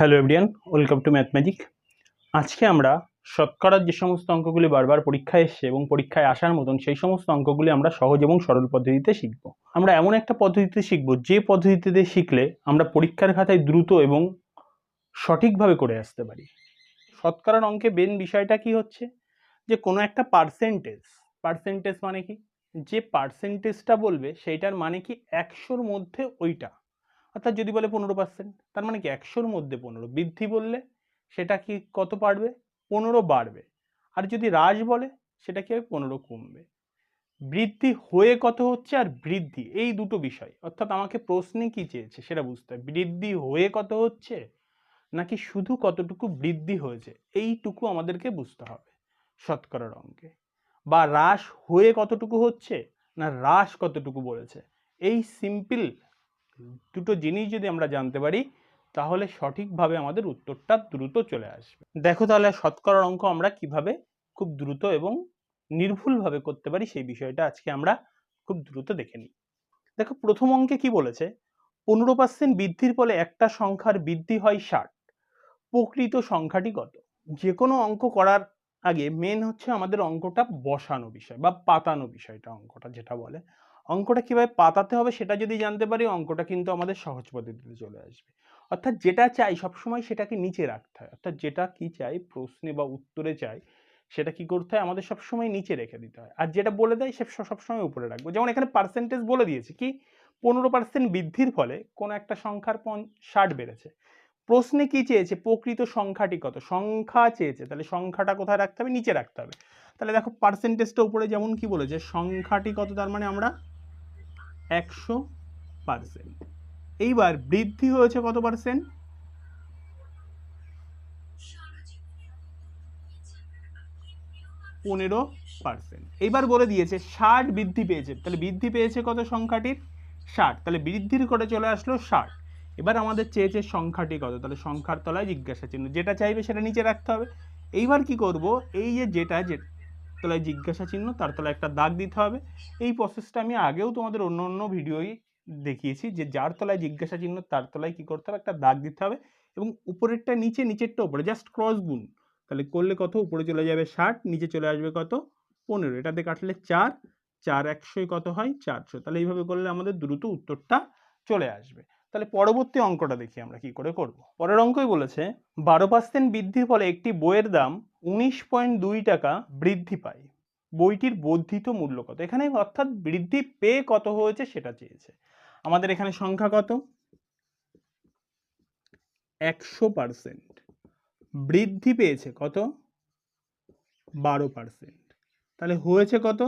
Hello everyone welcome to math আজকে আমরা শতকরার যে সমস্ত অঙ্কগুলি বারবার পরীক্ষায় এসছে এবং পরীক্ষায় আসার মতন সেই সমস্ত অঙ্কগুলি আমরা সহজ এবং সরল পদ্ধতিতে শিখব। আমরা এমন একটা পদ্ধতিতে শিখব যে পদ্ধতিতে শিখলে আমরা পরীক্ষার খাতায় দ্রুত এবং সঠিকভাবে করে আসতে পারি। শতকরার অঙ্কে মেন বিষয়টা কি হচ্ছে? যে কোনো একটা পার্সেন্টেজ পার্সেন্টেজ মানে কি? যে পার্সেন্টেজটা বলবে, সেইটার মানে কি একশোর মধ্যে ওইটা। অর্থাৎ যদি বলে পনেরো পার্সেন্ট তার মানে কি একশোর মধ্যে পনেরো। বৃদ্ধি বললে সেটা কি কত বাড়বে? পনেরো বাড়বে। আর যদি হ্রাস বলে, সেটা কি হবে পনেরো কমবে। বৃদ্ধি হয়ে কত হচ্ছে আর বৃদ্ধি, এই দুটো বিষয়। অর্থাৎ আমাকে প্রশ্নে কি চেয়েছে সেটা বুঝতে হবে। বৃদ্ধি হয়ে কত হচ্ছে নাকি শুধু কতটুকু বৃদ্ধি হয়েছে? এইটুকু আমাদেরকে বুঝতে হবে শতকরার অঙ্কে। বা হ্রাস হয়ে কতটুকু হচ্ছে না হ্রাস কতটুকু বলেছে? এই সিম্পল দুটো জিনিস যদি আমরা জানতে পারি, তাহলে সঠিকভাবে আমাদের উত্তরটা দ্রুত চলে আসবে। দেখো তাহলে শতকরার অঙ্ক আমরা কীভাবে খুব দ্রুত এবং নির্ভুলভাবে করতে পারি সেই বিষয়টা আজকে আমরা খুব দ্রুত দেখে নিই। দেখো প্রথম অঙ্কে কি বলেছে? পনেরো পার্সেন্ট বৃদ্ধির ফলে একটা সংখ্যার বৃদ্ধি হয় ষাট। প্রকৃত সংখ্যাটি কত? যে কোনো অঙ্ক করার আগে মেন হচ্ছে আমাদের অঙ্কটা বসানো বিষয় বা পাতানো বিষয়টা, অঙ্কটা যেটা বলে। অঙ্কটা কীভাবে পাতাতে হবে সেটা যদি জানতে পারি, অঙ্কটা কিন্তু আমাদের সহজ পদ্ধতিতে চলে আসবে। অর্থাৎ যেটা চাই সবসময় সেটাকে নিচে রাখতে হয়। অর্থাৎ যেটা কি চাই, প্রশ্নে বা উত্তরে চাই, সেটা কি করতে হয়? আমাদের সবসময় নিচে রেখে দিতে হয়। আর যেটা বলে দেয় সে সবসময় উপরে রাখব। যেমন এখানে পার্সেন্টেজ বলে দিয়েছে কি, পনেরো পার্সেন্ট বৃদ্ধির ফলে কোনো একটা সংখ্যার ষাট বেড়েছে। প্রশ্নে কি চেয়েছে? প্রকৃত সংখ্যাটি কত? সংখ্যা চেয়েছে। তাহলে সংখ্যাটা কোথায় রাখতে হবে? নিচে রাখতে হবে। তাহলে দেখো পার্সেন্টেজটা উপরে যেমন কি বলেছে, সংখ্যাটি কত? তার মানে আমরা একশো পার্সেন্ট। এইবার বৃদ্ধি হয়েছে কত পার্সেন্ট? পনেরো পার্সেন্ট। এইবার বলে দিয়েছে ষাট বৃদ্ধি পেয়েছে। তাহলে বৃদ্ধি পেয়েছে কত সংখ্যাটির? ষাট। তাহলে বৃদ্ধির করে চলে আসলো ষাট। এবার আমাদের চেয়েছে সংখ্যাটি কত? তাহলে সংখ্যার তলায় জিজ্ঞাসা চিহ্ন। যেটা চাইবে সেটা নিচে রাখতে হবে। এইবার কি করব? এই যে যেটা তলায় জিজ্ঞাসা চিহ্ন, তার তলায় একটা দাগ দিতে হবে। এই প্রসেসটা আমি আগেও তোমাদের অন্য অন্য ভিডিওই দেখিয়েছি যে যার তলায় জিজ্ঞাসা চিহ্ন, তার তলায় কি করতে হবে? একটা দাগ দিতে হবে এবং উপরেরটা নিচে, নিচেরটা উপরে জাস্ট ক্রস গুণ। তাহলে করলে কত? উপরে চলে যাবে ষাট, নিচে চলে আসবে কত? পনেরো। এটাতে কাটলে চার চার একশোই কত হয়? চারশো। তাহলে এইভাবে করলে আমাদের দ্রুত উত্তরটা চলে আসবে। তাহলে পরবর্তী অঙ্কটা দেখি আমরা কি করে করব। পরের অঙ্কই বলেছে, বারো পার্সেন্ট বৃদ্ধির ফলে একটি বইয়ের দাম উনিশ পয়েন্ট দুই টাকা বৃদ্ধি পায়। বইটির বর্ধিত মূল্য কত? এখানে অর্থাৎ বৃদ্ধি পেয়ে কত হয়েছে সেটা চেয়েছে। আমাদের এখানে সংখ্যা কত? একশো পার্সেন্ট। বৃদ্ধি পেয়েছে কত? বারো পার্সেন্ট। তাহলে হয়েছে কত?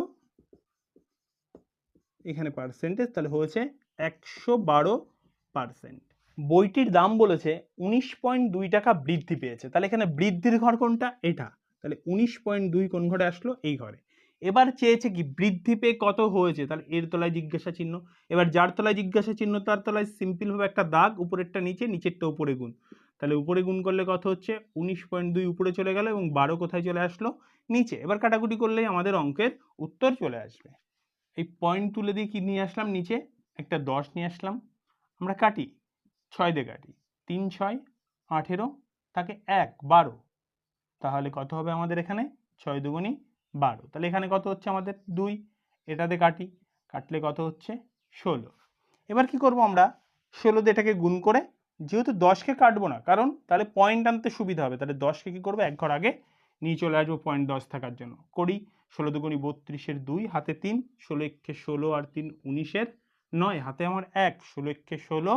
এখানে পার্সেন্টেজ তাহলে হয়েছে একশো বারো পার্সেন্ট। বইটির দাম বলেছে উনিশ পয়েন্ট দুই টাকা বৃদ্ধি পেয়েছে। তাহলে এখানে বৃদ্ধির ঘর কোনটা? এটা। তাহলে উনিশ পয়েন্ট দুই কোন ঘরে আসলো? এই ঘরে। এবার চেয়েছে কি বৃদ্ধি পেয়ে কত হয়েছে? তাহলে এর তলায় জিজ্ঞাসা চিহ্ন। এবার যার তলায় জিজ্ঞাসা চিহ্ন, তার তলায় সিম্পলভাবে একটা দাগ, উপরেরটা নিচে, নিচেরটা উপরে গুণ। তাহলে উপরে গুণ করলে কত হচ্ছে? উনিশ পয়েন্ট দুই উপরে চলে গেল এবং বারো কোথায় চলে আসলো? নিচে। এবার কাটাকুটি করলেই আমাদের অঙ্কের উত্তর চলে আসবে। এই পয়েন্ট তুলে দিয়ে কি নিয়ে আসলাম? নিচে একটা দশ নিয়ে আসলাম। আমরা কাটি। ছয় দিয়ে কাটি। তিন, ছয়, আঠেরো, তাকে এক, বারো। তাহলে কত হবে আমাদের এখানে? ছয় দুগুণি বারো। তাহলে এখানে কত হচ্ছে আমাদের? দুই। এটাতে কাটি। কাটলে কত হচ্ছে? ষোলো। এবার কি করব আমরা? ষোলো দিয়ে এটাকে গুণ করে যেহেতু দশকে কাটবো না, কারণ তাহলে পয়েন্ট আনতে সুবিধা হবে। তাহলে দশকে কী করব? এক ঘর আগে নিয়ে চলে আসব পয়েন্ট দশ থাকার জন্য। করি। ষোলো দুগুণি বত্রিশের দুই, হাতে তিন। ষোলো একে ষোলো আর তিন, উনিশের নয়। হাতে আমার এক। ষোলো একে ষোলো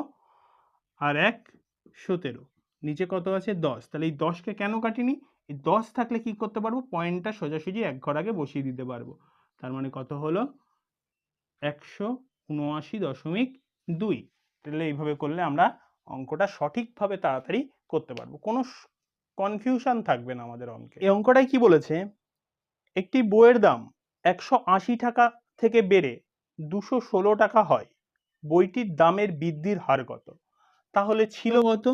আর এক সতেরো। নিচে কত আছে? দশ। তাহলে এই দশকে কেন কাটিনি? এই দশ থাকলে কি করতে পারব? পয়েন্টটা সোজাসুজি এক ঘর আগে বসিয়ে দিতে পারব। তার মানে কত হলো? একশো উনআশি দশমিক দুই। তাহলে এইভাবে করলে আমরা অঙ্কটা সঠিকভাবে তাড়াতাড়ি করতে পারব। কোনো কনফিউশন থাকবে না আমাদের অঙ্কে। এই অঙ্কটাই কি বলেছে? একটি বইয়ের দাম একশো আশি টাকা থেকে বেড়ে দুশো ষোলো টাকা হয়। বইটির দামের বৃদ্ধির হার কত? তাহলে ছিল কত?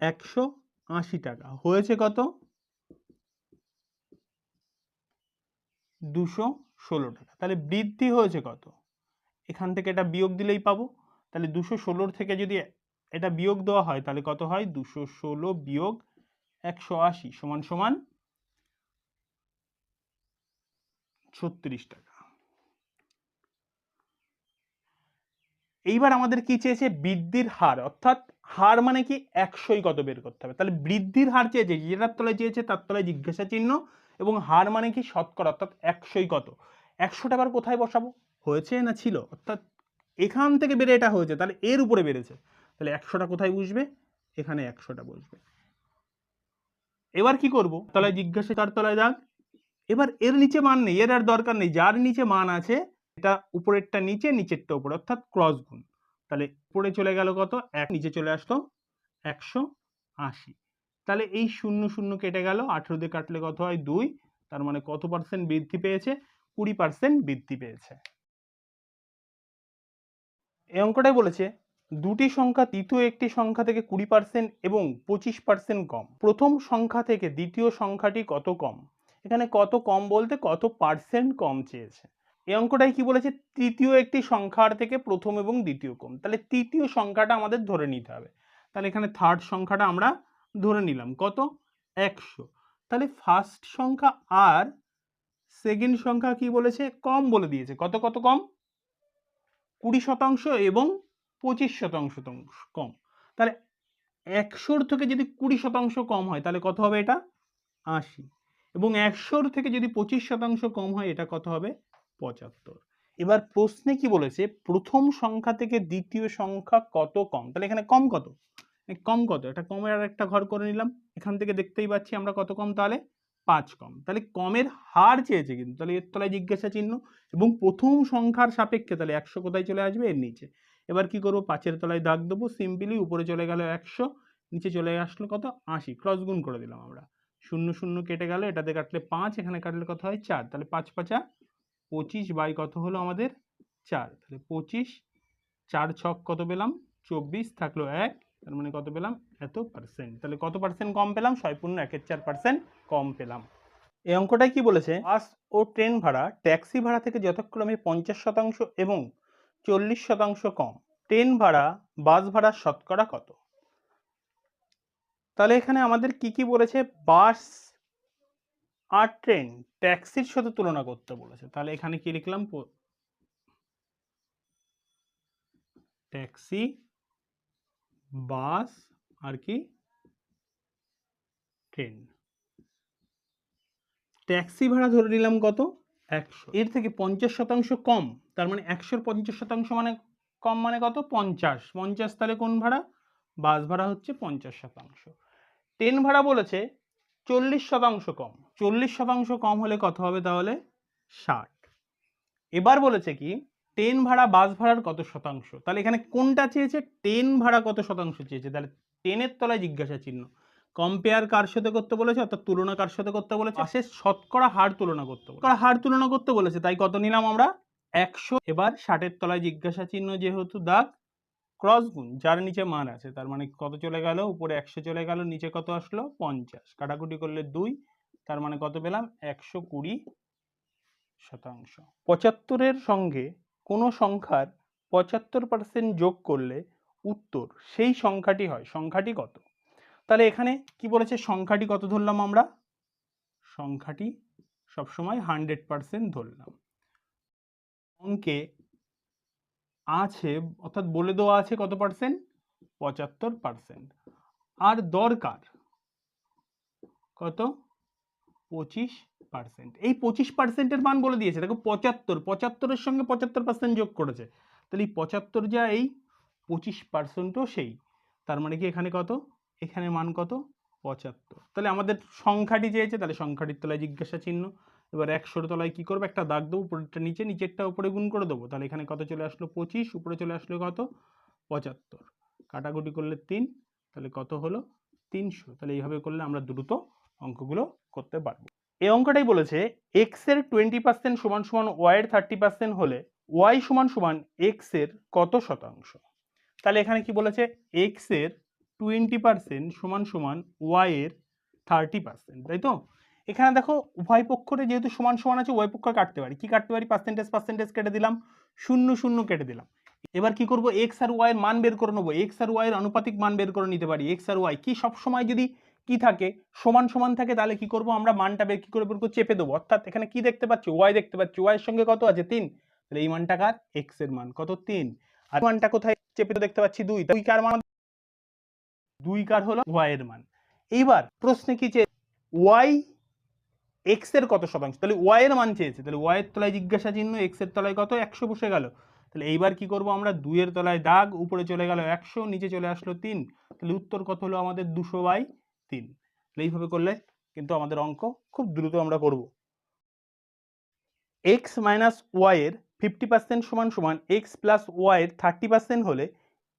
একশো আশি টাকা। হয়েছে কত? দুশো ষোলো টাকা। তাহলে বৃদ্ধি হয়েছে কত? এখান থেকে এটা বিয়োগ দিলেই পাবো। তাহলে দুশো ষোলোর থেকে যদি এটা বিয়োগ দেওয়া হয়, তাহলে কত হয়? দুশো ষোলো বিয়োগ একশো আশি সমান সমান ছত্রিশ টাকা। এইবার আমাদের কি চেয়েছে? বৃদ্ধির হার। অর্থাৎ হার মানে কি? একশোই কত বের করতে হবে। তাহলে বৃদ্ধির হার চেয়েছে, যেটার তলায় চেয়েছে তার তলায় জিজ্ঞাসা চিহ্ন এবং হার মানে কি? শতকরা, অর্থাৎ একশোই কত? একশোটা আবার কোথায় বসাবো? হয়েছে না ছিল? অর্থাৎ এখান থেকে বেড়ে এটা হয়েছে, তাহলে এর উপরে বেড়েছে। তাহলে একশোটা কোথায় বুঝবে এখানে একশোটা বসবে। এবার কি করব? তলায় জিজ্ঞাসা তার তলায় দাগ? এবার এর নিচে মান নেই, এর আর দরকার নেই। যার নিচে মান আছে এটা উপরেরটা নিচে, নিচেরটা উপরে, অর্থাৎ ক্রস গুণ। তাহলে উপরে চলে গেল কত? এক, নিচে চলে আসতো একশো আশি। তাহলে এই শূন্য শূন্য কেটে গেল, আঠেরো দিয়ে কাটলে কত হয়? দুই। তার মানে কত পার্সেন্ট বৃদ্ধি পেয়েছে? কুড়ি পার্সেন্ট বৃদ্ধি পেয়েছে। এই অঙ্কটাই বলেছে, দুটি সংখ্যা তৃতীয় একটি সংখ্যা থেকে কুড়ি পার্সেন্ট এবং পঁচিশ পার্সেন্ট কম। প্রথম সংখ্যা থেকে দ্বিতীয় সংখ্যাটি কত কম? এখানে কত কম বলতে কত পার্সেন্ট কম চেয়েছে। এই অঙ্কটাই কি বলেছে? তৃতীয় একটি সংখ্যার থেকে প্রথম এবং দ্বিতীয় কম তাহলে তৃতীয় সংখ্যাটা আমাদের ধরে নিতে হবে। তাহলে এখানে থার্ড সংখ্যাটা আমরা ধরে নিলাম। কত? একশো। তাহলে ফার্স্ট সংখ্যা আর সেকেন্ড সংখ্যা কি বলেছে? কম বলে দিয়েছে। কত কত কম কুড়ি শতাংশ এবং পঁচিশ শতাংশ কম তাহলে একশোর থেকে যদি কুড়ি শতাংশ কম হয়, তাহলে কত হবে এটা? আশি। এবং একশোর থেকে যদি পঁচিশ শতাংশ কম হয়, এটা কত হবে? পঁচাত্তর। এবার প্রশ্নে কি বলেছে? প্রথম সংখ্যা থেকে দ্বিতীয় সংখ্যা কত কম? তাহলে এখানে কম কত? কম কত? এটা কমের আর একটা ঘর করে নিলাম। এখান থেকে দেখতেই পাচ্ছি আমরা কত কম তাহলে? পাঁচ কম। তাহলে কমের হার চেয়েছে কিন্তু। তাহলে এর তলায় জিজ্ঞাসা চিহ্ন এবং প্রথম সংখ্যার সাপেক্ষে তাহলে একশো কোথায় চলে আসবে? এর নিচে। এবার কি করব? পাঁচের তলায় দাগ দেবো সিম্পলি উপরে চলে গেল একশো, নিচে চলে আসলো কত? আশি। ক্রস গুণ করে দিলাম আমরা। শূন্য শূন্য কেটে গেল। এটাতে কাটলে পাঁচ, এখানে কাটলে কত হয়? চার। তাহলে পাঁচ, পাঁচা পঁচিশ বাই কত হলো আমাদের চার? তাহলে পঁচিশ, চার ছক কত পেলাম? চব্বিশ থাকল এক, তার মানে কত পেলাম? এত পার্সেন্ট তাহলে কত পার্সেন্ট কম পেলাম? ছয় পূর্ণ একের চার পার্সেন্ট কম পেলাম। এই অঙ্কটাই কি বলেছে? বাস ও ট্রেন ভাড়া, ট্যাক্সি ভাড়া থেকে যথাক্রমে পঞ্চাশ শতাংশ এবং চল্লিশ শতাংশ কম। ট্রেন ভাড়া, বাস ভাড়া শতকরা কত? তাহলে এখানে আমাদের কি কি বলেছে? বাস আর ট্রেন ট্যাক্সির সাথে তুলনা করতে বলেছে। তাহলে এখানে কি লিখলাম? ট্যাক্সি বাস আর কি? ট্রেন। ট্যাক্সি ভাড়া ধরে নিলাম কত? একশো। এর থেকে পঞ্চাশ শতাংশ কম। তার মানে একশোর পঞ্চাশ শতাংশ মানে কম মানে কত? পঞ্চাশ। পঞ্চাশ তাহলে কোন ভাড়া? বাস ভাড়া হচ্ছে পঞ্চাশ শতাংশ। ট্রেন ভাড়া বলেছে চল্লিশ শতাংশ কম। চল্লিশ শতাংশ কম হলে কত হবে তাহলে? ষাট। এবার বলেছে কি ট্রেন ভাড়া বাস ভাড়ার কত শতাংশ? তাহলে এখানে কোনটা চেয়েছে? ট্রেন ভাড়া কত শতাংশ চেয়েছে? তাহলে ট্রেনের তলায় জিজ্ঞাসা চিহ্ন। কম্পেয়ার কার সাথে করতে বলেছে অর্থাৎ তুলনা কার সাথে করতে বলেছে? পাশে শতকরা হার তুলনা করতে বলেছে। হার তুলনা করতে বলেছে? তাই কত নিলাম আমরা? একশো। এবার ষাটের তলায় জিজ্ঞাসা চিহ্ন যেহেতু দাগ ক্রস গুণ, যার নিচে মান আছে, তার মানে কত চলে গেল? উপরে একশো চলে গেল, নিচে কত আসলো? পঞ্চাশ। কাটাকুটি করলে দুই, তার মানে কত পেলাম? একশো কুড়ি শতাংশ। পঁচাত্তরের সঙ্গে কোনো সংখ্যার পঁচাত্তর পার্সেন্ট যোগ করলে উত্তর সেই সংখ্যাটি হয়। সংখ্যাটি কত? তাহলে এখানে কি বলেছে? সংখ্যাটি কত ধরলাম আমরা? সংখ্যাটি সবসময় হান্ড্রেড পার্সেন্ট ধরলাম। অঙ্কে আছে, অর্থাৎ বলে দেওয়া আছে কত পার্সেন্ট পঁচাত্তর পার্সেন্ট আর দরকার কত? পঁচিশ পার্সেন্ট এই পঁচিশ পার্সেন্টের মান বলে দিয়েছে। দেখো, পঁচাত্তর। পঁচাত্তরের সঙ্গে পঁচাত্তর পার্সেন্ট যোগ করেছে। তাহলে এই পঁচাত্তর যা এই, পঁচিশ পার্সেন্টও সেই। তার মানে কি এখানে কত? এখানে মান কত? পঁচাত্তর। তাহলে আমাদের সংখ্যাটি চেয়েছে, তাহলে সংখ্যাটির তলায় জিজ্ঞাসা চিহ্ন এবার একশোর তলায় কি করব? একটা দাগ দেবো, উপরেরটা নিচে, নিচেরটা উপরে গুণ করে দেবো। তাহলে এখানে কত চলে আসলো? পঁচিশ, উপরে চলে আসলো কত? পঁচাত্তর। কাটাকুটি করলে তিন, তাহলে কত হলো? তিনশো। তাহলে এইভাবে করলে আমরা দ্রুত অঙ্কগুলো করতে পারব। এই অঙ্কটাই বলেছে এক্সের টোয়েন্টি পার্সেন্ট সমান সমান ওয়াই এর থার্টি পার্সেন্ট হলে ওয়াই সমান সমান এক্সের কত শতাংশ? তাহলে এখানে কি বলেছে? এক্সের টোয়েন্টি পার্সেন্ট সমান সমান ওয়াই এর থার্টি পার্সেন্ট তাই তো? এখানে দেখো উভয় পক্ষরে যেহেতু সমান সমান আছে, উভয় পক্ষ কাটতে পারি। কি কাটতে পারি? পার্সেন্টেজ পার্সেন্টেজ কেটে দিলাম, শূন্য শূন্য কেটে দিলাম। এবার কি করব? এক্স আর ওয়াই এর মান বের করে নেব। এক্স আর ওয়াই এর আনুপাতিক মান বের করে নিতে পারি। এক্স আর ওয়াই কি সব সময় যদি কি থাকে, সমান সমান থাকে, তাহলে কি করব? আমরা মানটা বের কি করে বের করে চেপে দেবো। অর্থাৎ এখানে কি দেখতে পাচ্ছি? ওয়াই দেখতে পাচ্ছি। ওয়াই এর সঙ্গে কত আছে? তিন। তাহলে এই মানটা কার? এক্সের মান। কত? তিন। আর মানটা কোথায়? চেপে তো দেখতে পাচ্ছি দুই। দুই কার মান? দুই কার হলো ওয়াই এর মান। এইবার প্রশ্নে কি চেয়ে ওয়াই এক্সের কত শতাংশ? তাহলে ওয়াই এর মান চেয়েছে। তাহলে ওয়াই এর তলায় জিজ্ঞাসা চিহ্ন এক্সের তলায় কত? একশো বসে গেল। তাহলে এইবার কি করব আমরা? দুইয়ের তলায় দাগ, উপরে চলে গেল একশো, নিচে চলে আসলো তিন। তাহলে উত্তর কত হলো আমাদের? দুশো বাই তিন। তাহলে এইভাবে করলে কিন্তু আমাদের অঙ্ক খুব দ্রুত আমরা করব। এক্স মাইনাস ওয়াই এর ফিফটি পার্সেন্ট সমান সমান এক্স প্লাস ওয়াই এর থার্টি পার্সেন্ট হলে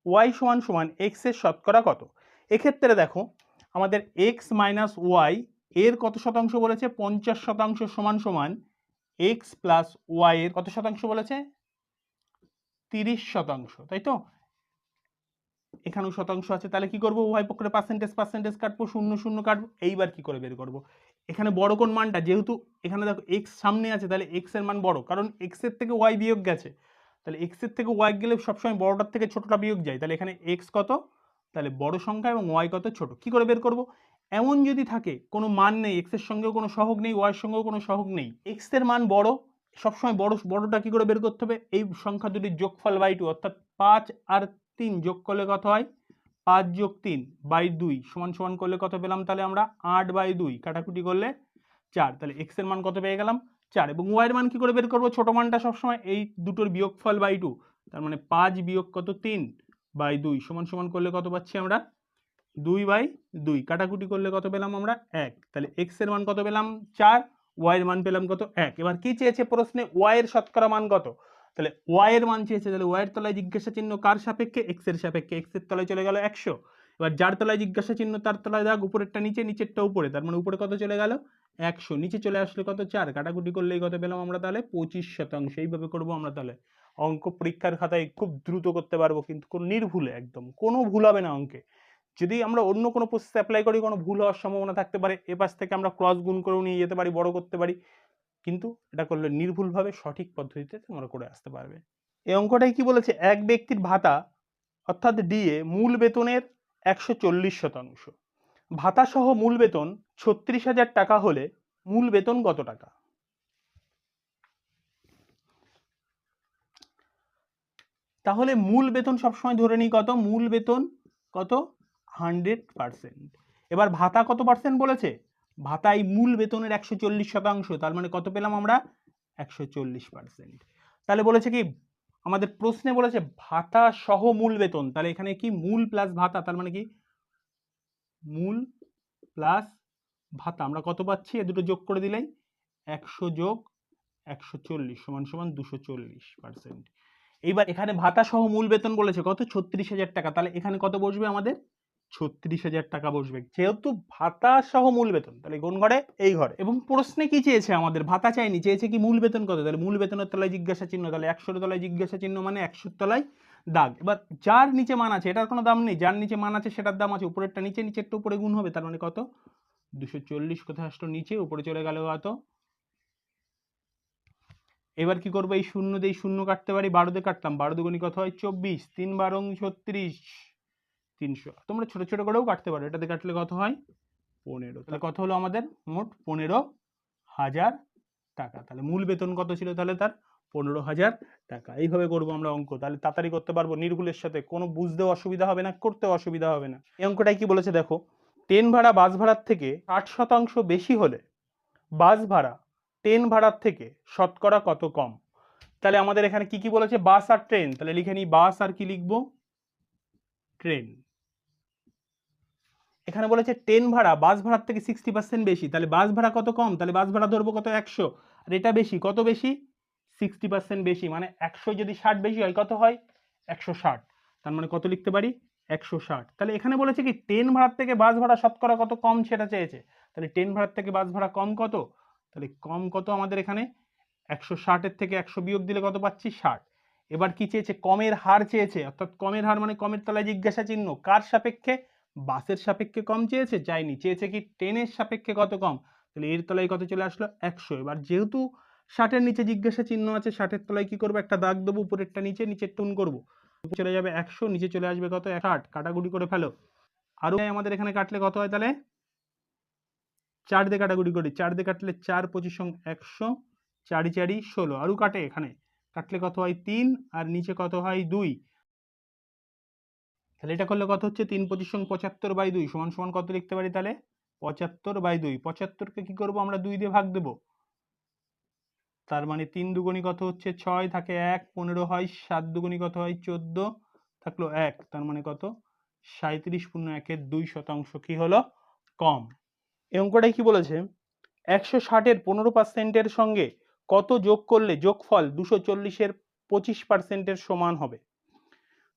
ওয়াই সমান সমান এক্সের শতকরা কত? এক্ষেত্রে দেখো, আমাদের এক্স মাইনাস ওয়াই এর কত শতাংশ বলেছে? পঞ্চাশ শতাংশ সমান সমান এক্স প্লাস ওয়াই এর কত শতাংশ বলেছে? তিরিশ শতাংশ, তাই তো? এখানেও শতাংশ আছে, তাহলে কি করব? উভয় পক্ষের পার্সেন্টেজ পার্সেন্টেজ কাটবো, শূন্য শূন্য কাটবো, এইবার কি করে বের করব? এখানে বড় কোন মানটা? যেহেতু এখানে দেখো এক্স সামনে আছে, তাহলে এক্সের মান বড়, কারণ এক্সের থেকে ওয়াই বিয়োগ গেছে। তাহলে এক্সের থেকে ওয়াই গেলে সবসময় বড়টার থেকে ছোটটা বিয়োগ যায়। তাহলে এখানে এক্স কত? তাহলে বড় সংখ্যা এবং ওয়াই কত? ছোট, কি করে বের করব? এমন যদি থাকে, কোনো মান নেই এক্সের সঙ্গেও কোনো সহগ নেই ওয়াই এর সঙ্গেও কোনো সহগ নেই এক্সের মান বড়, সবসময় বড়, বড়টা কি করে বের করতে হবে? এই সংখ্যা দুটির যোগফল বাই টু অর্থাৎ পাঁচ আর তিন যোগ করলে কত হয়? পাঁচ যোগ তিন বাই দুই সমান সমান করলে কত পেলাম তাহলে আমরা আট বাই দুই কাটাকুটি করলে চার, তাহলে এক্সের মান কত পেয়ে গেলাম? চার, এবং ওয়াই এর মান কি করে বের করব? ছোট মানটা সবসময় এই দুটোর বিয়োগফল বাই টু তার মানে পাঁচ বিয়োগ কত? তিন বাই দুই সমান সমান করলে কত পাচ্ছি আমরা? দুই বাই দুই। কাটাকুটি করলে কত পেলাম আমরা? এক। তাহলে এক্সের মান কত পেলাম? চার। ওয়াই এর মান পেলাম কত? এক। এবার কি চেয়েছে প্রশ্নে? ওয়াই এর শতকরা মান কত? তাহলে ওয়াই এর মান চেয়েছে, তাহলে ওয়াই এর তলায় জিজ্ঞাসা চিহ্ন কার সাপেক্ষে? এক্সের সাপেক্ষে। এক্সের তলায় চলে গেল একশো। এবার যার তলায় জিজ্ঞাসা চিহ্ন, তার তলায় দাগ, উপরেরটা নিচে, নিচেরটা উপরে। তার মানে উপরে কত চলে গেল? একশো। নিচে চলে আসলে কত? চার। কাটাকুটি করলেই কত পেলাম আমরা তাহলে? পঁচিশ শতাংশ। এইভাবে করব আমরা তাহলে। অঙ্ক পরীক্ষার খাতায় খুব দ্রুত করতে পারব, কিন্তু কোনো নির্ভুলে, একদম। কোনো ভুল হবে না অঙ্কে। যদি আমরা অন্য কোনো প্রসেস অ্যাপ্লাই করি, কোনো ভুল হওয়ার সম্ভাবনা থাকতে পারে, এ পাশ থেকে আমরা ক্রস গুণ করেও নিয়ে যেতে পারি, বড় করতে পারি। কিন্তু এটা করলে নির্ভুলভাবে সঠিক পদ্ধতিতে তোমরা করে আসতে পারবে। এই অঙ্কটাই কি বলেছে? এক ব্যক্তির ভাতা, অর্থাৎ ডিএ মূল বেতনের একশো চল্লিশ শতাংশ। ভাতা সহ মূল বেতন ছত্রিশ হাজার টাকা হলে মূল বেতন কত টাকা? তাহলে মূল বেতন সবসময় ধরে নিই কত? মূল বেতন কত? Hundred percent. এবার ভাতা কত পার্সেন্ট বলেছে? ভাতাই মূল বেতনের একশো চল্লিশ শতাংশ, তার মানে কত পেলাম আমরা? একশো চল্লিশ পার্সেন্ট। তাহলে বলেছে কি, আমাদের প্রশ্নে বলেছে ভাতা সহ মূল বেতন, তাহলে এখানে কি মূল প্লাস ভাতা, তার মানে কি? মূল প্লাস ভাতা, আমরা কত পাচ্ছি? এ দুটো যোগ করে দিলেই একশো যোগ একশো চল্লিশ, সমান সমান দুশো চল্লিশ পার্সেন্ট। এইবার এখানে ভাতা সহ মূল বেতন বলেছে কত? ছত্রিশ হাজার টাকা, তাহলে এখানে কত বসবে আমাদের? ছত্রিশ হাজার টাকা বসবে। যেহেতু ভাতা সহ মূল বেতন, তাহলে কোন ঘরে? এই ঘরে। এবং প্রশ্নে কি চেয়েছে আমাদের? ভাতা চাইনি, চেয়েছে কি মূল বেতন কত? তাহলে মূল বেতনের তলায় জিজ্ঞাসা চিহ্ন, তাহলে একশোর তলায় জিজ্ঞাসা চিহ্ন মানে একশোর তলায় দাগ। এবার যার নিচে মান আছে, এটার কোনো দাম নেই। যার নিচে মান আছে, সেটার দাম আছে। উপরেরটা নিচে, নিচেরটা উপরে গুণ হবে, তার মানে কত? দুশো চল্লিশ কোথায় আসলো? নিচে, উপরে চলে গেল কত? এবার কি করব? এই শূন্য দিয়ে শূন্য কাটতে পারি, বারো দিয়ে কাটতাম। বারো দুগুনি কত হয়? চব্বিশ। তিন বারং ছত্রিশ। তিনশো। তোমরা ছোট ছোট করেও কাটতে পারো। এটাতে কাটলে কত হয়? পনেরো। তাহলে কত হলো আমাদের? মোট পনেরো হাজার টাকা। তাহলে মূল বেতন কত ছিল তাহলে তার? পনেরো হাজার টাকা। এইভাবে করব আমরা অঙ্ক। তাহলে তাড়াতাড়ি করতে পারব নির্ভুলের সাথে। কোনো বুঝতেও অসুবিধা হবে না, করতেও অসুবিধা হবে না। এই অঙ্কটাই কি বলেছে দেখো? ট্রেন ভাড়া বাস ভাড়ার থেকে ষাট শতাংশ বেশি হলে বাস ভাড়া ট্রেন ভাড়ার থেকে শতকরা কত কম? তাহলে আমাদের এখানে কি কি বলেছে? বাস আর ট্রেন তাহলে লিখে নিই বাস আর কি লিখব? ট্রেন এখানে বলেছে ট্রেন ভাড়া, বাস ভাড়ার থেকে সিক্সটি পার্সেন্ট বেশি, তাহলে বাস ভাড়া কত কম? তাহলে বাস ভাড়া ধরবো কত? একশো। আর এটা বেশি, কত বেশি? সিক্সটি পার্সেন্ট বেশি মানে একশো যদি ষাট বেশি হয়, কত হয়? একশো ষাট। তার মানে কত লিখতে পারি? একশো ষাট। তাহলে এখানে বলেছে কি ট্রেন ভাড়ার থেকে বাস ভাড়া শতকরা কত কম সেটা চেয়েছে। তাহলে ট্রেন ভাড়ার থেকে বাস ভাড়া কম কত? তাহলে কম কত আমাদের এখানে? একশো ষাটের থেকে একশো বিয়োগ দিলে কত পাচ্ছি? ষাট। এবার কি চেয়েছে? কমের হার চেয়েছে। অর্থাৎ কমের হার মানে কমের তলায় জিজ্ঞাসা চিহ্ন কার সাপেক্ষে? বাসের সাপেক্ষে কম চেয়েছে চাইনি চেয়েছে কি ট্রেনের সাপেক্ষে কত কম? তাহলে এর তলায় কত চলে আসলো? একশো। এবার যেহেতু ষাটের নিচে জিজ্ঞাসা চিহ্ন আছে, ষাটের তলায় কি করব? একটা দাগ দেবো, উপরেরটা নিচে, নিচের টুন করব। চলে যাবে একশো, নিচে চলে আসবে কত? ষাট। কাটাকুটি করে ফেলো। আরও আমাদের এখানে কাটলে কত হয় তাহলে? চার দিয়ে কাটাকুটি করি। চার দিয়ে কাটলে চার, পঁচিশ একশো, চারি চারি, ষোলো। আরও কাটে এখানে। কাটলে কত হয়? তিন। আর নিচে কত হয়? দুই। তাহলে এটা করলে কত হচ্ছে? তিন পঁচিশ সং পঁচাত্তর বাই দুই, সমান সমান কত লিখতে পারি তাহলে? পঁচাত্তর বাই দুই, পঁচাত্তরকে কি করব আমরা? দুই দিয়ে ভাগ দেব। তার মানে তিন দুগুণী কত হচ্ছে? ছয় থাকে এক, পনেরো হয় সাত দুগুণী কত হয়? চোদ্দ থাকল এক, তার মানে কত? সাঁত্রিশ পূর্ণ একের দুই শতাংশ কি হলো? কম। এই অঙ্কটাই কি বলেছে? একশো ষাটের পনেরো পার্সেন্টের সঙ্গে কত যোগ করলে যোগফল দুশো চল্লিশের পঁচিশ পার্সেন্টের সমান হবে?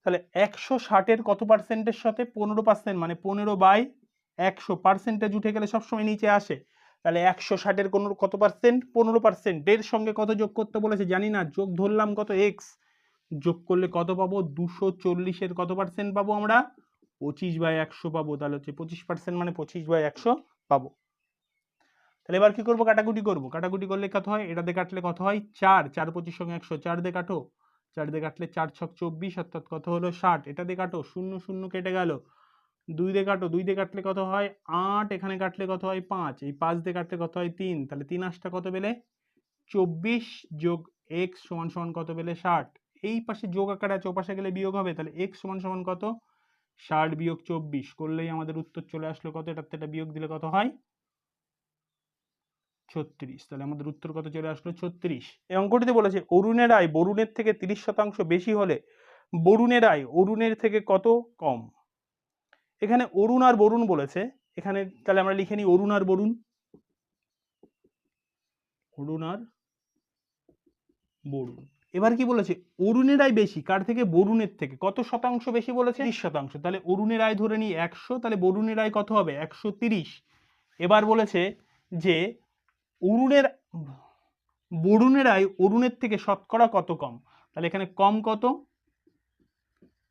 তাহলে একশো ষাটের কত পার্সেন্টের সাথে পনেরো পার্সেন্ট মানে পনেরো বাই একশো পার্সেন্টেজ উঠে গেলে সবসময় নিচে আসে। তাহলে একশো ষাটের কোনো কত পার্সেন্ট পনেরো পার্সেন্ট এর সঙ্গে কত যোগ করতে বলেছে? জানি না। যোগ ধরলাম কত? এক্স যোগ করলে কত পাবো? দুশো চল্লিশের কত পার্সেন্ট পাবো আমরা? পঁচিশ বাই একশো পাবো। তাহলে হচ্ছে পঁচিশ পার্সেন্ট মানে পঁচিশ বাই একশো পাবো। তাহলে এবার কি করব? কাটাকুটি করব। কাটাকুটি করলে কত হয়? এটাতে কাটলে কত হয়? চার। চার পঁচিশ সঙ্গে একশো, চার দিয়ে কাটো। চার দিয়ে কাটলে চার ছক চব্বিশ, অর্থাৎ কত হলো ষাট। এটা দিয়ে কাটো, শূন্য শূন্য কেটে গেল। দুই দিয়ে কাটো, দুই দিয়ে কাটলে কত হয়? আট। এখানে কাটলে কত হয়? পাঁচ। এই পাঁচ দিয়ে কাটলে কত হয়? তিন। তাহলে তিন আটটা কত পেলে? চব্বিশ যোগ এক্স সমান সমান কত পেলে? ষাট। এই পাশে যোগ আকার আছে, ওপাশে গেলে বিয়োগ হবে। তাহলে এক্স সমান সমান কত? ষাট বিয়োগ চব্বিশ। করলেই আমাদের উত্তর চলে আসলো কত? এটার এটা বিয়োগ দিলে কত হয়? ছত্রিশ। তাহলে আমাদের উত্তর কত চলে আসলো? ছত্রিশ। এই অঙ্কটিতে বলেছে, অরুণের আয় বরুণের থেকে তিরিশ শতাংশ বেশি হলে বরুণের আয় অরুণের থেকে কত কম? এখানে অরুণ আর বরুণ বলেছে। এখানে তাহলে আমরা লিখে নিই, অরুণ আর বরুণ। অরুণ আর বরুণ। এবার কি বলেছে? অরুণের আয় বেশি, কার থেকে? বরুণের থেকে। কত শতাংশ বেশি বলেছে? তিরিশ শতাংশ। তাহলে অরুণের আয় ধরে নিই একশো, তাহলে বরুণের আয় কত হবে? একশো তিরিশ। এবার বলেছে যে অরুণের বরুণের আয় অরুণের থেকে শতকরা কত কম? তাহলে এখানে কম কত?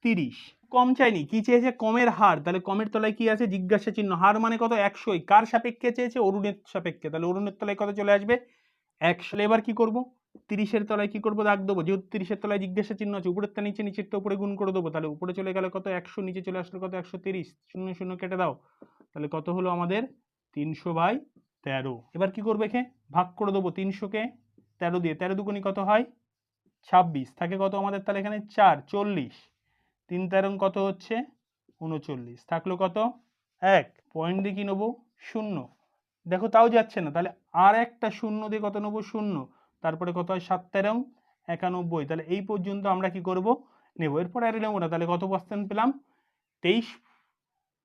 তিরিশ। কম চাইনি, কি চেয়েছে? কমের হার। তাহলে কমের তলায় কি আছে? জিজ্ঞাসা চিহ্ন। হার মানে কত? একশোই। কার সাপেক্ষে চেয়েছে? অরুণের সাপেক্ষে। তাহলে অরুণের তলায় কত চলে আসবে? একশো। এবার কি করব? তিরিশের তলায় কি করব? দাগ দেবো। যেহেতু তিরিশের তলায় জিজ্ঞাসা চিহ্ন আছে উপরের উপরেরটা নিচে, নিচেরটা উপরে গুণ করে দেবো। তাহলে উপরে চলে গেলে কত? একশো। নিচে চলে আসলে কত? একশো তিরিশ। শূন্য শূন্য কেটে দাও। তাহলে কত হলো আমাদের? তিনশো বাই তেরো। এবার কি করবে এখে ভাগ করে দেবো তিনশোকে তেরো দিয়ে, তেরো দুগুণি কত হয়? ছাব্বিশ। থাকে কত আমাদের তাহলে এখানে? চার, চল্লিশ। তিন তেরং কত হচ্ছে? উনচল্লিশ। থাকল কত? এক। পয়েন্ট দিয়ে কি নেব? শূন্য। দেখো তাও যাচ্ছে না। তাহলে আর একটা শূন্য দিয়ে কত নেব? শূন্য। তারপরে কত হয়? সাত তেরং একানব্বই। তাহলে এই পর্যন্ত আমরা কি করব? নেব। এরপর আর নেব না। তাহলে কত পার্সেন্ট পেলাম? তেইশ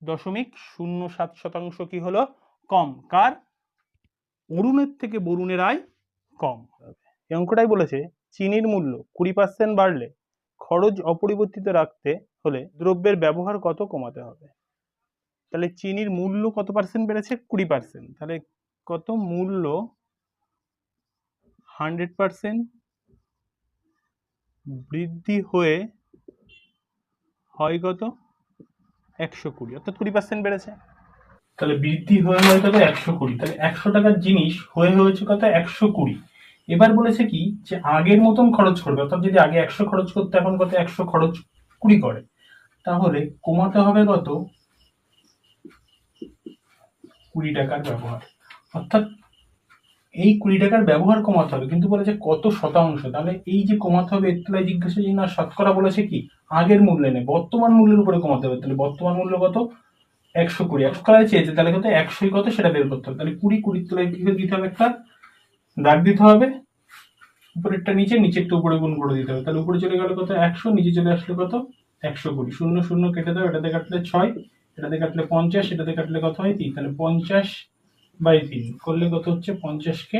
দশমিক শূন্য সাত শতাংশ কি হলো? কম। কার? অরুণের থেকে বরুণের আয় কম। এই অঙ্কটাই বলেছে চিনির মূল্য কুড়ি পার্সেন্ট বাড়লে খরচ অপরিবর্তিত রাখতে হলে দ্রব্যের ব্যবহার কত কমাতে হবে? তাহলে চিনির মূল্য কত পার্সেন্ট বেড়েছে? কুড়ি পার্সেন্ট তাহলে কত মূল্য? হান্ড্রেড পার্সেন্ট বৃদ্ধি হয়ে হয় কত? একশো কুড়ি। অর্থাৎ কুড়ি পার্সেন্ট বেড়েছে। তাহলে বৃদ্ধি হয়ে হয়ে কত একশো কুড়ি। তাহলে একশো টাকার জিনিস হয়ে হয়েছে কত? একশো কুড়ি। এবার বলেছে কি? যে আগের মতন খরচ করবে। অর্থাৎ যদি আগে একশো খরচ করতে, এখন কত? একশো খরচ কুড়ি করে। তাহলে কমাতে হবে কত? কুড়ি টাকার ব্যবহার। অর্থাৎ এই কুড়ি টাকার ব্যবহার কমাতে হবে। কিন্তু বলেছে কত শতাংশ? তাহলে এই যে কমাতে হবে, এর তলায় জিজ্ঞাসা যে না, শতকরা বলেছে কি? আগের মূল্যে নেই। বর্তমান মূল্যের উপরে কমাতে হবে। তাহলে বর্তমান মূল্য কত? একশো কুড়ি, একশো করায় চেয়েছে তাহলে কত একশোই কত সেটা বের করতে হবে। তাহলে কুড়ি কুড়ির তলায় কি দিতে হবে একটা, দাগ দিতে হবে। উপরেরটা নিচে, নিচেরটা উপরে গুণ করে দিতে হবে। তাহলে উপরে চলে গেলে কত? একশো, নিচে চলে আসলে কত? একশো কুড়ি। শূন্য শূন্য কেটে দাও, এটাতে কাটলে ছয়, এটাতে কাটলে পঞ্চাশ, এটাতে কাটলে কত হয় তিন। তাহলে পঞ্চাশ বাই তিন করলে কত হচ্ছে? পঞ্চাশকে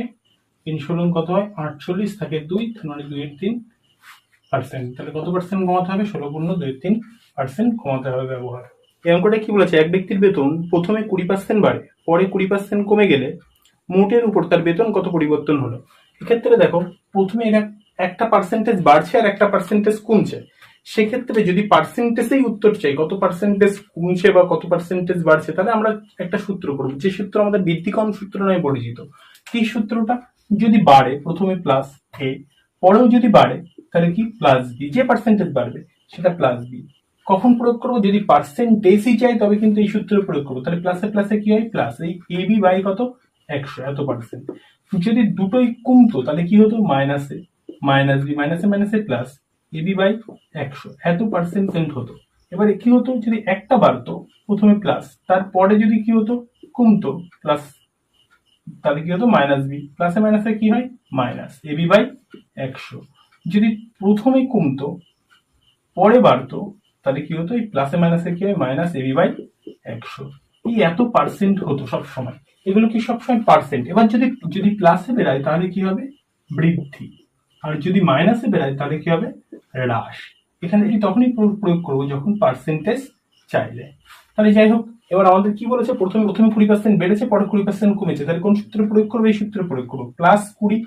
তিন ষোলন কত হয়? আটচল্লিশ, থাকে দুই মানে দুইয়ের তিন পার্সেন্ট তাহলে কত পার্সেন্ট কমাতে হবে? ষোলো পূর্ণ দুইয়ের তিন পার্সেন্ট কমাতে হবে ব্যবহার। এই অঙ্কটা কি বলেছে? এক ব্যক্তির বেতন প্রথমে কুড়ি পার্সেন্ট বাড়ে, পরে কুড়ি পার্সেন্ট কমে গেলে মোটের উপর তার বেতন কত পরিবর্তন হলো? এক্ষেত্রে দেখো, প্রথমে এটা একটা পার্সেন্টেজ বাড়ছে আর একটা পার্সেন্টেজ কমছে। সেক্ষেত্রে যদি পার্সেন্টেজেই উত্তর চাই, কত পার্সেন্টেজ কমছে বা কত পার্সেন্টেজ বাড়ছে, তাহলে আমরা একটা সূত্র করব যে সূত্র আমাদের বৃদ্ধিকরণ সূত্র নয় পরিচিত। কি সূত্রটা? যদি বাড়ে, প্রথমে প্লাস এ পরেও যদি বাড়ে, তাহলে কি? প্লাস বি যে পার্সেন্টেজ বাড়বে, সেটা প্লাস বি কখন প্রয়োগ করব? যদি পার্সেন্টেজই চাই, তবে কিন্তু এই সূত্রে প্রয়োগ করব। তাহলে প্লাসে প্লাসে কি হয়? প্লাস এই এ বি বাই কত? একশো, এত পার্সেন্ট যদি দুটোই কমতো, তাহলে কি হতো? মাইনাসে মাইনাস বি মাইনাসে মাইনাসে প্লাস এ বি বাই একশো। এত পার্সেন্ট হতো। এবারে কি হতো? যদি একটা বাড়তো, প্রথমে প্লাস তারপরে যদি কি হতো? কমতো। প্লাস তাহলে কি হতো? মাইনাস বি প্লাসে মাইনাসে কি হয়? মাইনাস এ বি বাই একশো। যদি প্রথমে কমতো, পরে বাড়তো তাহলে কি হতো? এই প্লাসে মাইনাসে কি হয়? মাইনাস এবি বাই একশো। এই এত পার্সেন্ট হতো সব সময় এগুলো কি সবসময় পার্সেন্ট এবার যদি যদি প্লাসে বেরায়, তাহলে কি হবে? বৃদ্ধি। আর যদি মাইনাসে বেরায়, তাহলে কি হবে? হ্রাস। এখানে এটি তখনই প্রয়োগ করব, যখন পার্সেন্টেজ চাইলে। তাহলে যাই হোক, এবার আমাদের কি বলেছে? প্রথমে প্রথমে কুড়ি পার্সেন্ট বেড়েছে, পরে কুড়ি পার্সেন্ট কমেছে। তাহলে কোন সূত্র প্রয়োগ করব? এই সূত্রে প্রয়োগ করব। প্লাস কুড়ি,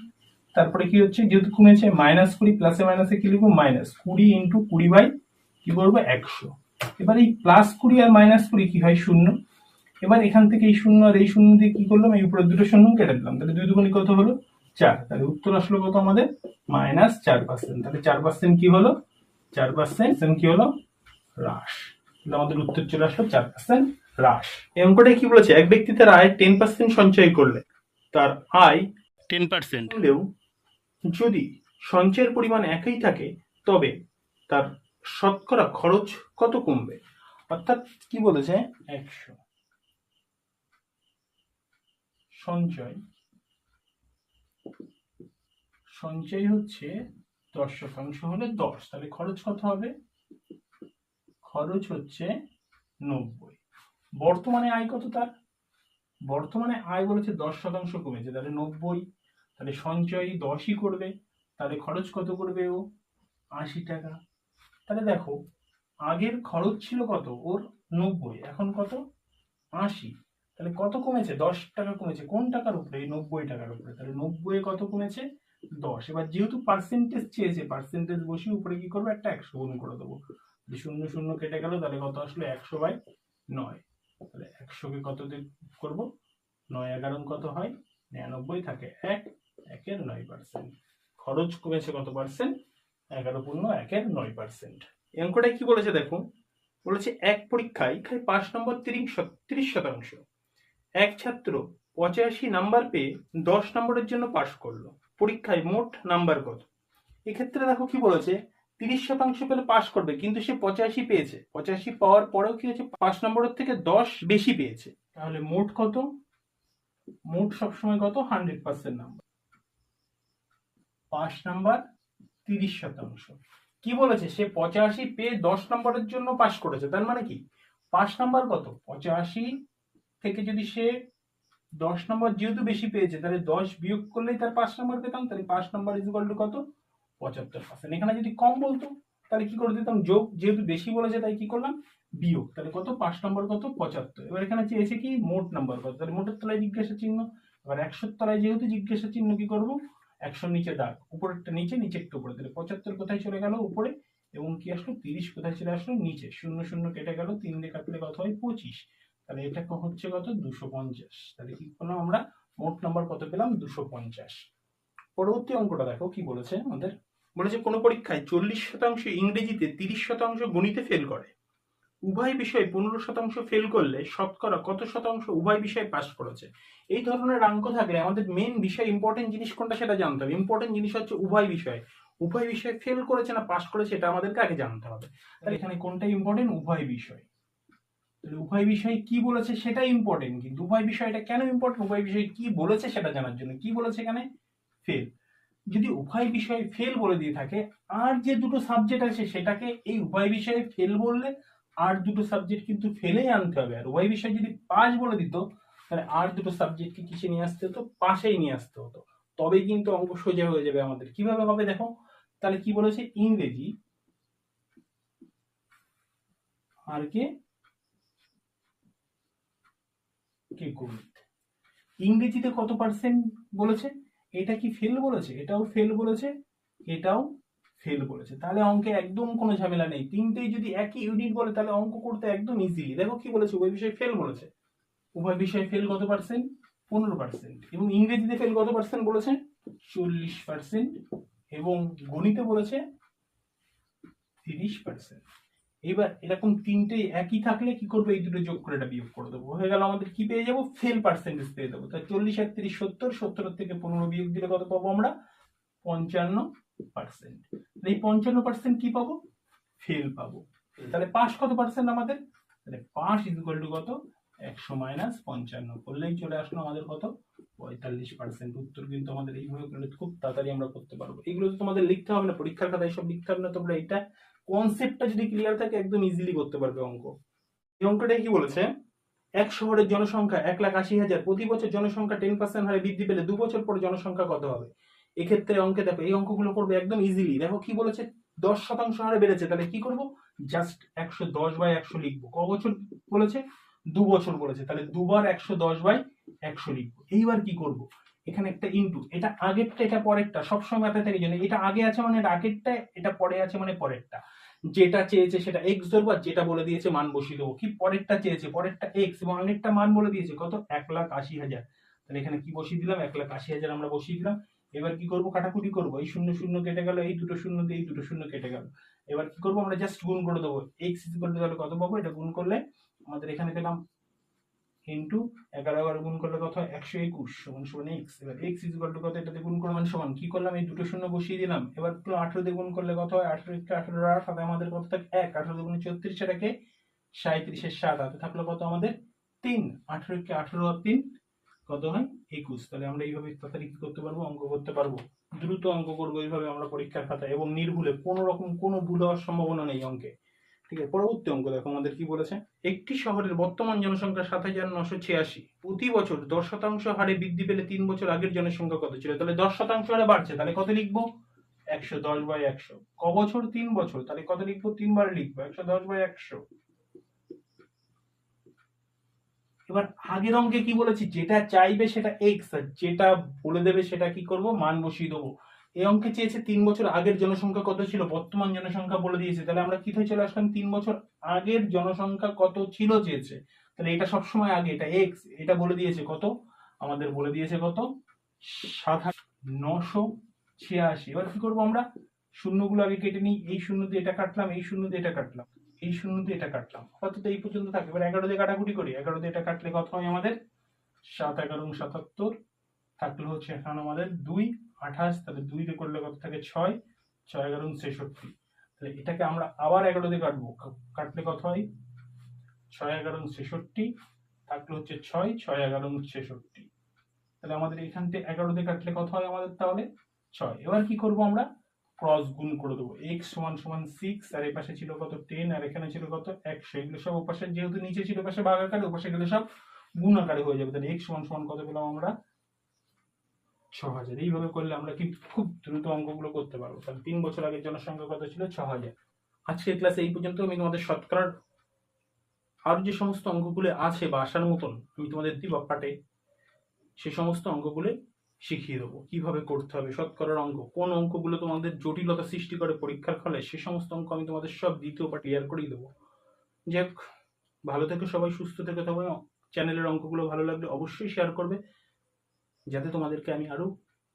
তারপরে কি হচ্ছে? যেহেতু কমেছে মাইনাস কুড়ি প্লাসে মাইনাসে কি লিখব? মাইনাস কুড়ি ইন্টু কুড়ি বাই কি করব? একশো। এবার এই প্লাস কুড়ি আর মাইনাস কুড়ি কি হয়? শূন্য। এবার এখান থেকে এই শূন্য আর এই শূন্য দিয়ে কি করলাম? এই উপরে দুটো শূন্য কেটে দিলাম। তাহলে দুই দুগুণি কত হলো? চার। তাহলে উত্তর আসলো কত আমাদের? মাইনাস চার পার্সেন্ট তাহলে চার পার্সেন্ট কি হলো? চার পার্সেন্ট কি হলো? হ্রাস। তাহলে আমাদের উত্তর চলে আসলো চার পার্সেন্ট হ্রাস। এই অঙ্কটা কি বলেছে? এক ব্যক্তি তার আয় টেন পার্সেন্ট সঞ্চয় করলে তার আয় টেন পার্সেন্ট হলেও যদি সঞ্চয়ের পরিমাণ একই থাকে তবে তার শতকরা খরচ কত কমবে? অর্থাৎ কি বলেছে? একশো। সঞ্চয়। সঞ্চয় হচ্ছে দশ শতাংশ হলে দশ, তাহলে খরচ কত হবে? খরচ হচ্ছে নব্বই। বর্তমানে আয় কত তার? বর্তমানে আয় বলেছে দশ শতাংশ কমেছে, তাহলে নব্বই, তাহলে সঞ্চয় দশই করবে, তাহলে খরচ কত করবে ও? আশি টাকা। তাহলে দেখো, আগের খরচ ছিল কত? ওর নব্বই, এখন কত? আশি। তাহলে কত কমেছে? দশ টাকা কমেছে। কোন টাকার উপরে? এই নব্বই টাকার উপরে। তাহলে নব্বই কত কমেছে? দশ। এবার যেহেতু পার্সেন্টেজ চেয়েছে পার্সেন্টেজ বসিয়ে উপরে কি করব? একটা একশো গুণ করে দেবো। শূন্য শূন্য কেটে গেল, তাহলে কত আসলো? একশো বাই নয়। তাহলে একশোকে কত করব? নয় এগারো কত হয়? নিরানব্বই থাকে। এক, একের নয় পার্সেন্ট খরচ কমেছে কত পার্সেন্ট এগারো পূর্ণ একের নয় পার্সেন্ট অঙ্কটায় কি বলেছে দেখো? বলেছে এক পরীক্ষায় খালি পাঁচ নম্বর তিরিশ তিরিশ শতাংশ। এক ছাত্র পঁচাশি নাম্বার পেয়ে দশ নম্বরের জন্য পাশ করল। পরীক্ষায় মোট নাম্বার কত? এক্ষেত্রে দেখো কি বলেছে, তিরিশ শতাংশ পেলে পাশ করবে, কিন্তু সে পঁচাশি পেয়েছে। পঁচাশি পাওয়ার পরেও কি হয়েছে, পাঁচ নম্বরের থেকে দশ বেশি পেয়েছে। তাহলে মোট কত? মোট সবসময় কত? হান্ড্রেড পার্সেন্ট নাম্বার পাঁচ নাম্বার তিরিশ শতাংশ। কি বলেছে? সে পঁচাশি পেয়ে দশ নম্বরের জন্য পাশ করেছে। তার মানে কি? পাঁচ নাম্বার কত? পঁচাশি থেকে যদি সে দশ নম্বর যেহেতু বেশি পেয়েছে, তাহলে দশ বিয়োগ করলেই তার পাঁচ নম্বর পেতাম, তাহলে পাঁচ নম্বর ইকুয়াল টু কত? পঁচাত্তর পার্সেন্ট এখানে যদি কম বলতো, তাহলে কি করে দিতাম? যোগ যেহেতু বেশি বলেছে, তাই কি করলাম? বিয়োগ। তাহলে কত? পাঁচ নম্বর কত? পঁচাত্তর। এবার এখানে চেয়েছে কি? মোট নাম্বার কত? তাহলে মোটের তলায় জিজ্ঞাসা চিহ্ন। এবার একশোর তলায় যেহেতু জিজ্ঞাসা চিহ্ন কি করব? একশোর নিচে দাগ, উপরেরটা নিচে, নিচেরটা উপরে। তাহলে পঁচাত্তর কোথায় চলে গেল? উপরে। এবং কি আসলো? তিরিশ কোথায় চলে আসলো? নিচে। শূন্য শূন্য কেটে গেল। তিন দিয়ে কাটলে কত হয়? পঁচিশ। তাহলে এটা হচ্ছে কত? দুশো পঞ্চাশ। তাহলে কি করলাম আমরা মোট নাম্বার কত পেলাম? দুশো পঞ্চাশ। পরবর্তী অঙ্কটা দেখো, কি বলেছে আমাদের? বলেছে কোনো পরীক্ষায় চল্লিশ শতাংশ ইংরেজিতে তিরিশ শতাংশ গণিতে ফেল করে। উভয় বিষয়ে পনেরো শতাংশ ফেল করলে শতকরা কত শতাংশ উভয় বিষয়ে পাস করেছে? এই ধরনের অঙ্ক থাকলে আমাদের মেন বিষয় ইম্পর্টেন্ট জিনিস কোনটা সেটা জানতে হবে। ইম্পর্টেন্ট জিনিস হচ্ছে উভয় বিষয়। উভয় বিষয়ে ফেল করেছে না পাস করেছে এটা আমাদেরকে আগে জানতে হবে। তাহলে এখানে কোনটা ইম্পর্টেন্ট উভয় বিষয়। উভয় বিষয় কি বলেছে সেটা ইম্পর্টেন্ট কিন্তু উভয় বিষয়টা কেন ইম্পর্টেন্ট উভয় বিষয় কি বলেছে সেটা জানার জন্য। কি বলেছে এখানে? ফেল যদি উভয় বিষয়ে ফেল বলে দিয়ে থাকে, আর যে দুটো সাবজেক্ট আছে সেটাকে এই উভয় বিষয়ে ফেল বললে আর দুটো সাবজেক্ট কিন্তু ফেলেই আনতে হবে। আর ওই বিষয় যদি পাস বলে দিত, তাহলে আর দুটো সাবজেক্টকে কিসে নিয়ে আসতে হতো? পাশেই নিয়ে আসতে হতো। তবেই কিন্তু অঙ্ক সোজা হয়ে যাবে আমাদের। কীভাবে হবে দেখো? তাহলে কি বলেছে? ইংরেজি আর কে? কে গণিত? ইংরেজিতে কত পার্সেন্ট বলেছে? এটা কি ফেল বলেছে? এটাও ফেল বলেছে, এটাও ফেল করেছে। তাহলে অঙ্কে একদম কোনো ঝামেলা নেই। তিনটেই যদি একই ইউনিট বলে, তাহলে অঙ্ক করতে একদম ইজিলি দেখো কি বলেছে, উভয় বিষয়ে ফেল বলেছে উভয় বিষয়ে ফেল কত পার্সেন্ট পনেরো পার্সেন্ট এবং ইংরেজিতে ফেল কত পার্সেন্ট বলেছে? চল্লিশ পার্সেন্ট এবং গণিতে বলেছে তিরিশ পার্সেন্ট এবার এরকম তিনটে একই থাকলে কি করব? এই দুটো যোগ করে এটা বিয়োগ করে দেবো। হয়ে গেল, আমাদের কি পেয়ে যাব? ফেল পার্সেন্টেজ পেয়ে যাব তাই চল্লিশ এক তিরিশ সত্তর সত্তর থেকে পনেরো বিয়োগ দিলে কত পাবো আমরা? পঞ্চান্ন পার্সেন্ট। এই পঞ্চান্ন পার্সেন্ট কি পাবো? ফেল পাবো। তাহলে কত পার্সেন্ট আমাদের? তাহলে ইকুয়াল টু কত? একশো মাইনাস পঞ্চান্ন। করলেই চলে আসলো আমাদের কত? পঁয়তাল্লিশ পার্সেন্ট। উত্তর কিন্তু আমাদের এইভাবে খুব তাড়াতাড়ি আমরা করতে পারব। এগুলো তো তোমাদের লিখতে হবে না। পরীক্ষার লিখতে হবে না। তোমরা এটা কনসেপ্টটা যদি ক্লিয়ার থাকে, একদম ইজিলি করতে পারবে অঙ্ক। এই অঙ্কটা কি বলেছে? এক শহরের জনসংখ্যা এক লাখ আশি হাজার। প্রতি বছর জনসংখ্যা টেন পার্সেন্ট হারে বৃদ্ধি পেলে দু বছর পরে জনসংখ্যা কত হবে? এক্ষেত্রে অঙ্কে দেখো, এই অঙ্কগুলো করবে একদম ইজিলি দেখো কি বলেছে? দশ শতাংশ হারে বেড়েছে, তাহলে কি করব? জাস্ট একশো দশ বাই একশো লিখব। ক বছর বলেছে? দু বছর বলেছে, তাহলে দুবার একশো দশ বাই একশো লিখব। এইবার কি করব? এখানে একটা ইনটু এটা আগেরটা, এটা পরেরটা, সবসময় মাথায় থাকে জন্য। এটা আগে আছে মানে এটা আগেরটা, এটা পরে আছে মানে পরেরটা। যেটা চেয়েছে সেটা এক্স ধরবো আর যেটা বলে দিয়েছে মান বসিয়ে দেবো। কি পরেরটা চেয়েছে? পরেরটা এক্স এবং আগেরটা মান বলে দিয়েছে। কত? এক লাখ আশি হাজার। তাহলে এখানে কি বসিয়ে দিলাম? এক লাখ আশি হাজার আমরা বসিয়ে দিলাম। এবার কি করব? কাটাকুটি করব। এই শূন্য শূন্য কেটে গেল, এই দুটো শূন্য দিয়ে এই দুটো শূন্য কেটে গেল। এবার কি করব? আমরা জাস্ট গুণ করে দেবো। এক্স ইকুয়াল টু তাহলে কত পাবো? এটা গুণ করলে আমাদের এখানে পেলাম ইন্টু এগারো এগারো গুণ করলে কত? একশো একুশ সমান সমান এক্স এবার এক্স ইকুয়াল টু কত? এটাতে গুণ করে মানে সমান। কি করলাম? এই দুটো শূন্য বসিয়ে দিলাম। এবার একটু আঠেরো দিয়ে গুণ করলে কত হয়? আঠেরো একটু আঠেরো আট হাতে আমাদের কত থাকে? এক। আঠেরো দুগুণ চৌত্রিশ এটাকে সাঁত্রিশের সাত। হাতে থাকল কত আমাদের? তিন। আঠেরো কে আঠেরো আর তিন কত হয়? একুশ। তাহলে আমরা এইভাবে তাড়াতাড়ি কি করতে পারব? অঙ্ক করতে পারব। দ্রুত অঙ্ক করব এইভাবে আমরা পরীক্ষার খাতায় এবং নির্ভুলে কোনো রকম কোনো ভুল হওয়ার সম্ভাবনা নেই অঙ্কে। ঠিক আছে? পরবর্তী অঙ্ক দেখো, আমাদের কি বলেছে? একটি শহরের বর্তমান জনসংখ্যা সাত হাজার নশো ছিয়াশি। প্রতি বছর দশ শতাংশ হারে বৃদ্ধি পেলে তিন বছর আগের জনসংখ্যা কত ছিল? তাহলে দশ শতাংশ হারে বাড়ছে, তাহলে কত লিখব? একশো দশ বাই একশো। ক বছর? তিন বছর। তাহলে কত লিখব? তিনবার লিখব। একশো দশ বাই একশো। এবার আগের অঙ্কে কি বলেছি? যেটা চাইবে সেটা এক্স আর যেটা বলে দেবে সেটা কি করব? মান বসিয়ে দেবো। এই অঙ্কে চেয়েছে তিন বছর আগের জনসংখ্যা কত ছিল? বর্তমান জনসংখ্যা বলে দিয়েছে। তাহলে আমরা কি চলে আসলাম? তিন বছর আগের জনসংখ্যা কত ছিল চেয়েছে? তাহলে এটা সবসময় আগে, এটা এক্স এটা বলে দিয়েছে কত? আমাদের বলে দিয়েছে কত? সাত হাজার নশো ছিয়াশি। এবার কি করব আমরা? শূন্যগুলো আগে কেটে নিই। এই শূন্য দিয়ে এটা কাটলাম, এই শূন্য দিয়ে এটা কাটলাম। এই শূন্য দিয়ে এটা কাটলাম। অর্থাৎ এই পর্যন্ত থাকে এবার এগারো দিয়ে কাটাকুটি করি। এগারো দিয়ে এটা কাটলে কত হয় আমাদের? সাত, এগারো সাতাত্তর। থাকল হচ্ছে এখন আমাদের দুই, আঠাশ। তাহলে দুই দিয়ে করলে কত থাকে? ছয়। ছয়, এগারো ছেষট্টি। তাহলে এটাকে আমরা আবার এগারো দিয়ে কাটবো কাটলে কত হয়? ছয়, এগারো ছেষট্টি। থাকল হচ্ছে ছয় ছয়, এগারো ছেষট্টি। তাহলে আমাদের এখান থেকে এগারো দিয়ে কাটলে কত হয় আমাদের তাহলে? ছয়। এবার কি করব আমরা? ক্রস গুণ করে দেবো। এক্স সমান সমান সিক্স আর এ পাশে ছিল কত টেন আর এখানে ছিল কত একশো। এগুলো সব ওপাশে, যেহেতু নিচে ছিল পাশে ভাগ আকারে, ওপাশে গেলে সব গুণ আকারে হয়ে যাবে। তাহলে এক্স সমান সমান কত পেলাম আমরা? ছ হাজার এইভাবে করলে আমরা কিন্তু খুব দ্রুত অঙ্কগুলো করতে পারব। তাহলে তিন বছর আগের জনসংখ্যা কত ছিল? ছ হাজার আজকের ক্লাসে এই পর্যন্ত আমি তোমাদের শতকরার আর যে সমস্ত অঙ্কগুলো আছে বা আসার মতন, আমি তোমাদের দিব পাটে। সে সমস্ত অঙ্কগুলো শিখিয়ে দেবো। কীভাবে করতে হবে, শতকরার অঙ্ক, কোন অঙ্কগুলো তোমাদের জটিলতা সৃষ্টি করে পরীক্ষার ফলে, সে সমস্ত অঙ্ক আমি তোমাদের সব দ্বিতীয় পার্ট ক্লিয়ার করেই দেবো। যাক ভালো থেকে সবাই, সুস্থ থেকে তবে চ্যানেলের অঙ্কগুলো ভালো লাগলে অবশ্যই শেয়ার করবে, যাতে তোমাদেরকে আমি আরও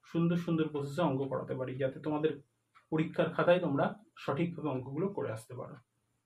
সুন্দর সুন্দর প্রসেসে অঙ্ক করাতে পারি, যাতে তোমাদের পরীক্ষার খাতায় তোমরা সঠিকভাবে অঙ্কগুলো করে আসতে পারো।